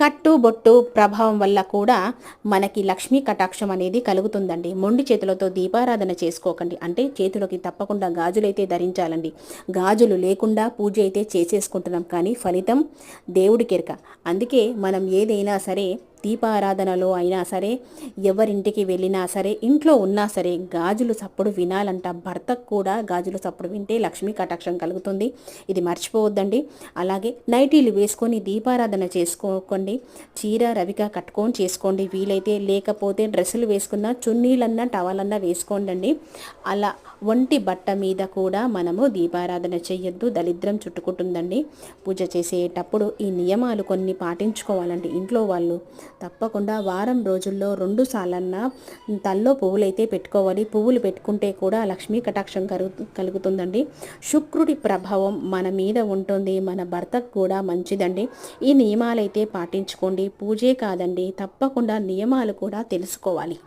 కట్టు బొట్టు ప్రభావం వల్ల కూడా మనకి లక్ష్మీ కటాక్షం అనేది కలుగుతుందండి. మొండి చేతులతో దీపారాధన చేసుకోకండి. అంటే చేతులకి తప్పకుండా గాజులైతే ధరించాలండి. గాజులు లేకుండా పూజ అయితే చేసేసుకుంటున్నాం. కానీ ఫలితం దేవుడికెరక అందుకే మనం ఏదైనా సరే దీపారాధనలో అయినా సరే ఎవరింటికి వెళ్ళినా సరే ఇంట్లో ఉన్నా సరే గాజులు చప్పుడు వినాలంట. భర్తకు కూడా గాజులు చప్పుడు వింటే లక్ష్మీ కటాక్షం కలుగుతుంది. ఇది మర్చిపోవద్దండి. అలాగే నైటీలు వేసుకొని దీపారాధన చేసుకోకండి. చీర రవిక కట్టుకొని చేసుకోండి. వీలైతే లేకపోతే డ్రెస్సులు వేసుకున్న చున్నీలన్నా టవలన్నా వేసుకోండి అలా ఒంటి బట్ట మీద కూడా మనము దీపారాధన చేయొద్దు. దరిద్రం చుట్టుకుంటుందండి. పూజ చేసేటప్పుడు ఈ నియమాలు కొన్ని పాటించుకోవాలండి. ఇంట్లో వాళ్ళు తప్పకుండా వారం రోజుల్లో రెండు సార్లన్నా తల్లో పువ్వులైతే పెట్టుకోవాలి. పువ్వులు పెట్టుకుంటే కూడా లక్ష్మీ కటాక్షం కలుగు కలుగుతుందండి. శుక్రుడి ప్రభావం మన మీద ఉంటుంది. మన భర్తకు కూడా మంచిదండి. ఈ నియమాలైతే పాటించుకోండి. పూజే కాదండి. తప్పకుండా నియమాలు కూడా తెలుసుకోవాలి.